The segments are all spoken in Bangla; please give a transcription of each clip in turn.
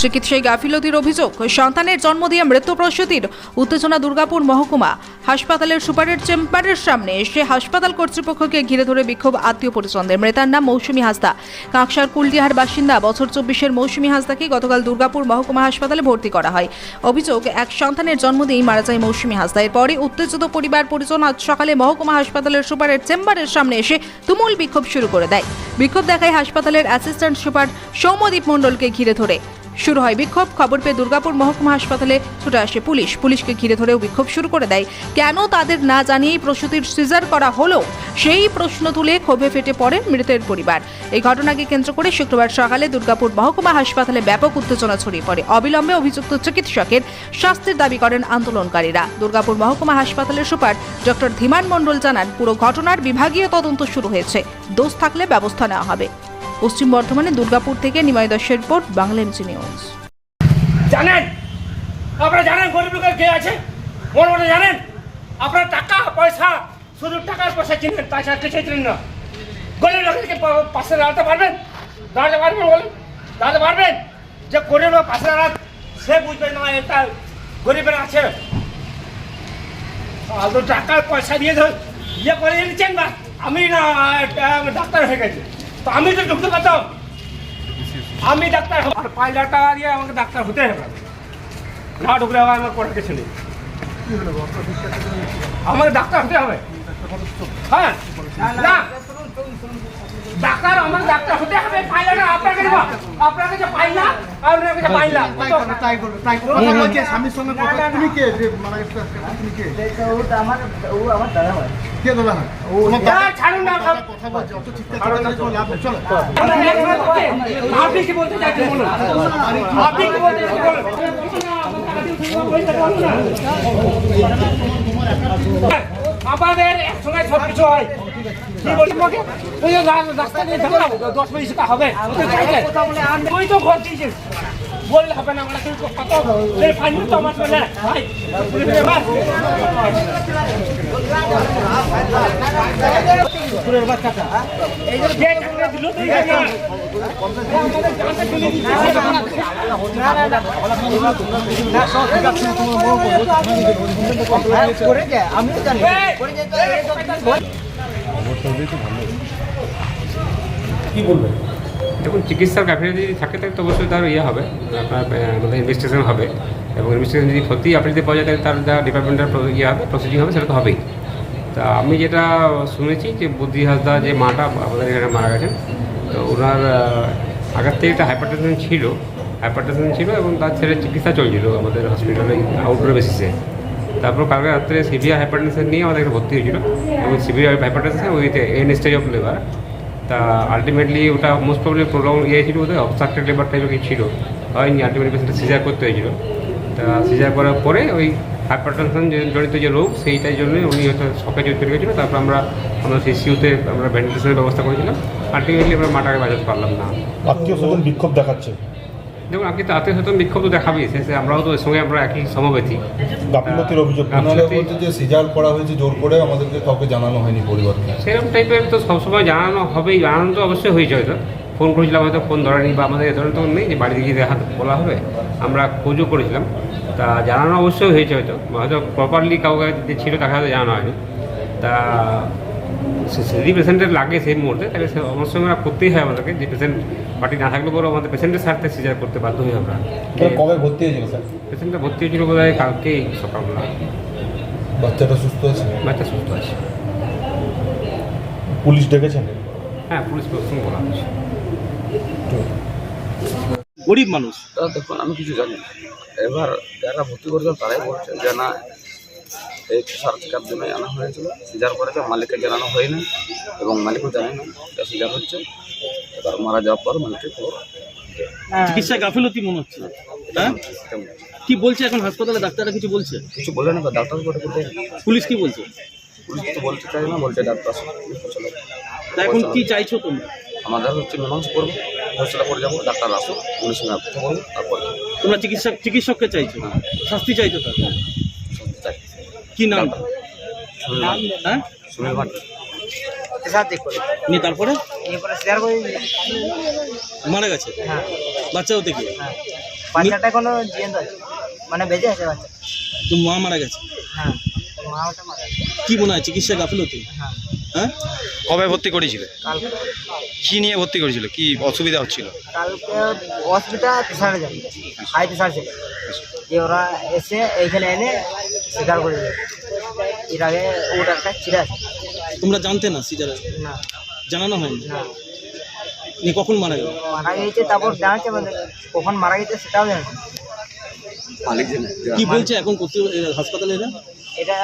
চিকিৎসায় গাফিলতির অভিযোগ, সন্তানের জন্ম দিয়ে মৃত্যু প্রসূতির, উত্তেজনা দুর্গাপুর মহকুমা। হাসপাতালের সুপারের চেম্বারের সামনে এসে হাসপাতাল কর্তৃপক্ষকে ঘিরে ধরে বিক্ষোভ আত্মীয় পরিজনদের। মৃতার নাম মৌসুমী হাসদা। কাঁকসার কুলডিহার বাসিন্দা, বছর চব্বিশের মৌসুমী হাসদাকে গতকাল দুর্গাপুর মহকুমা হাসপাতালে ভর্তি করা হয়। অভিযোগ, এক সন্তানের জন্ম দিয়েই মারা যায় মৌসুমী হাসদা। এরপরে উত্তেজিত পরিবার পরিজন আজ সকালে মহকুমা হাসপাতালের সুপারের চেম্বারের সামনে এসে তুমুল বিক্ষোভ শুরু করে দেয়। বিক্ষোভ দেখায় হাসপাতালের অ্যাসিস্ট্যান্ট সুপার সৌম্যদীপ মণ্ডলকে ঘিরে ধরে। শুরু হয় বিক্ষোভ। খবর পেয়ে দুর্গাপুর মহকুমা হাসপাতালে ছুটে আসে পুলিশ। পুলিশকে ঘিরে ধরেও বিক্ষোভ শুরু করে দেয়। কেন তাদের না জানিয়েই প্রসূতির সিজার করা হলো? সেই প্রশ্ন তুলে ক্ষোভে ফেটে পড়ে মৃতের পরিবার। এই ঘটনাকে কেন্দ্র করে শুক্রবার সকালে দুর্গাপুর মহকুমা হাসপাতালে ব্যাপক উত্তেজনা ছড়িয়ে পড়ে। অবিলম্বে অভিযুক্ত চিকিৎসকের শাস্তির দাবি করেন আন্দোলনকারীরা। দুর্গাপুর মহকুমা হাসপাতালের সুপার ডক্টর ধীমান মণ্ডল জানান, পুরো ঘটনার বিভাগীয় তদন্ত শুরু হয়েছে। দোষ থাকলে ব্যবস্থা নেওয়া হবে। পশ্চিম বর্ধমানে, দুর্গাপুর থেকে নিময় দশের রিপোর্ট, বাংলা এমজি নিউজ। জানেন? আপনারা জানেন গরিব লোকের কে আছে? মনে মনে জানেন? আপনার টাকা, পয়সা, শুধু টাকার পয়সা চিনেন তাছাড়া কিছু চিনেন না। গরিব লোকেরকে পাশে দাঁড়াতে পারবেন? দাঁড়াতে পারবেন বলেন? দাঁড়াতে পারবেন? যে গরিব লোক পাশে দাঁড়াত সে বুঝবে না এটা গরিবের আছে। আলতো টাকার পয়সা দিয়ে ধর ইয়ে করে নিচ্ছেন না আমি না ডাক্তার হয়ে গেছে। তো আমি তো ঢুকতে পারতাম আমি ডাক্তার পাঁচ লাখ টাকা দিয়ে আমাকে ডাক্তার হতে হবে। না ঢুকলে আবার আমার করার কিছু নেই। আমাকে ডাক্তার হতে হবে। হ্যাঁ। না। ডাক্তার আমার ডাক্তার হতে হবে টাকা আপনার কাছে। আপনার কাছে পাই না আর ওনার কাছে পাই না তাই করবে, তাই করবে। কথা বলছে, স্বামীর সঙ্গে কথা- তুমি কে গেছে? তুমি কে? কে দাদা হয়? তোমার না, দাদা- ছাড়ুন না কথা বলছে, অত করে চলো। আপনি কি বলতে চাইছেন বলুন আপনি কি বলতে চাইছেন বলুন আমাদের একসঙ্গে সব কিছু হয় কি ওই যে রাস্তা দিয়ে যাব দশ মিনিট টাকা হবে ওই তো ঘর দিয়েছিস বললে হবে না আমরা কিন্তু কত এই ফাইন তো আমার চলে ভাই বাস। যে টাকা দিল তো এই কি বলবেন দেখুন, চিকিৎসার গাফিলতি যদি থাকে, তাহলে তো অবশ্যই তার ইয়ে হবে, আপনার আমাদের ইনভেস্টিগেশন হবে। এবং ইনভেস্টিগেশন যদি সত্যি আপনি যদি পাওয়া যায়, তাহলে তার যা ডিপার্টমেন্টের প্র- ইয়ে হবে প্রসিডিং হবে, সেটা তো হবেই। তা আমি যেটা শুনেছি যে বুদ্ধি হাসদা যে মাটা, আমাদের এখানে মারা গেছেন, তো ওনার আগের থেকে একটা হাইপারটেনশন ছিল হাইপারটেনশন ছিল এবং তার ছেলে চিকিৎসা চলছিল আমাদের হসপিটালে আউটডোর বেসিসে তারপর কালকে রাত্রে সিভিয়ার হাইপারটেনশন নিয়ে আমাদের এখানে ভর্তি হয়েছিল। এবং severe hypertension with an stage of labour তা আলটিমেটলি ওটা মোস্ট প্রবলি প্রবলেম ইয়ে ছিল ওদের অবস্ট্রাক্টেড লেবার টাইপের কিছু ছিল। হয়নি আলটিমেটলি পেশেন্টটা সিজার করতে হয়েছিল। তা সিজার করার পরে ওই হাইপারটেনশন জড়িত যে রোগ, সেইটার জন্য উনি হয়তো শখে চলে গেছিল তারপর আমরা আমরা সেই সিউতে আমরা ভেন্টিলেশনের ব্যবস্থা করেছিলাম। আলটিমেটলি আমরা মাটাকে বাজাতে পারলাম না। আত্মীয় স্বজন বিক্ষোভ দেখাচ্ছে। দেখুন আপনি তো আত্মীয় স্বজন বিক্ষোভ তো দেখাবেই শেষে আমরাও তো এর সঙ্গে আমরা একই সমবেতী। গাফিলতির অভিযোগ ওনারা বলছে যে সিজার করা হয়েছে জোর করে আমাদেরকে কাউকে জানানো হয়নি পরিবারকে। সেরকম টাইপের তো সবসময় জানানো হবেই জানানো তো অবশ্যই হয়েছে হয়তো। ফোন করেছিলাম হয়তো ফোন ধরেনি বা আমাদের এ ধরনের তো নেই যে বাড়িতে গিয়ে দেখা বলা হবে আমরা খোঁজও করেছিলাম। তা জানানো অবশ্যই হয়েছে হয়তো হয়তো প্রপারলি কাউকে যে ছিল তাকে হয়তো জানানো হয়নি। তা যদি পেশেন্টের লাগে সেই মুহূর্তে তাহলে সে অবশ্যই আমরা করতেই হয় আমাদেরকে। যে পেশেন্ট পার্টি না থাকলে পরেও আমাদের পেশেন্টের স্বার্থে সিজার করতে বাধ্য হই আমরা। কবে ভর্তি হয়েছিল স্যার? পেশেন্টটা ভর্তি হয়েছিল বোধ হয় কালকেই সকালবেলা। বাচ্চাটা সুস্থ আছে? বাচ্চা সুস্থ আছে। পুলিশ ডেকেছেন? হ্যাঁ পুলিশ প্রশ্ন বলা হয়েছে। গরিব মানুষ। তা দেখুন আমি কিছু জানি না। এবার যারা ভর্তি করেছেন তারাই বলছেন যে না এই সার চেকার জন্য আনা হয়েছিল। সিজার করেছে মালিককে জানানো হয়নি এবং মালিকও জানে না এটা সিজার হচ্ছে। এবার মারা যাওয়ার পর মালিককে খবর চিকিৎসায় গাফিলতি মনে হচ্ছে। হ্যাঁ? কি বলছে এখন হাসপাতালে? ডাক্তাররা কিছু বলছে? কিছু বলে না ডাক্তার বলে বলতে পুলিশ কি বলছে? পুলিশ তো বলতে চাই না বলছে ডাক্তার। তা এখন কি চাইছো তোমরা? আমাদের হচ্ছে মীমাংসা করব। ফসলা করে যাব ডাক্তার আসো পুলিশ সঙ্গে কথা বলব তারপরে তোমরা চিকিৎসা চিকিৎসককে চাইছো? শাস্তি চাইছো তার কি নাম? হ্যাঁ? সুনীল নিয়ে তারপরে? মারা গেছে? বাচ্চা বাচ্চাও থেকে বাচ্চাটা কোনো মানে বেঁচে আছে বাচ্চা। তো মা মারা গেছে? হ্যাঁ। কি মনে হয় চিকিৎসা গাফিলতি হ্যাঁ। হ্যাঁ? কবে ভর্তি করেছিল? কালকে। কি নিয়ে ভর্তি করেছিল? কি অসুবিধা হচ্ছিল? কালকে হসপিটাল তিসারে যাবে হাই তিসার ছিল। যে ওরা এসে এইখানে এনে স্বীকার করে এর আগে ওটা একটা ছিঁড়ে আছে তোমরা জানতে না সিজারে না। জানানো হয়নি? না। নিয়ে কখন মারা গেল? মারা গেছে তারপর জানাচ্ছে আমাদের। কখন মারা গেছে সেটাও জানাচ্ছে কি বলছে এখন কর্তৃ- এ, হাসপাতালে এরা? এটা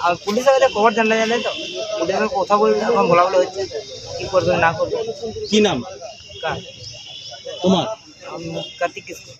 আর পুলিশ আমাদের খবর জানলে জানে তো। পুলিশের কথা বলতে এখন বলা বলে হচ্ছে কি করবে না করবে। কি নাম? কার? তোমার? কার্তিক কিসকু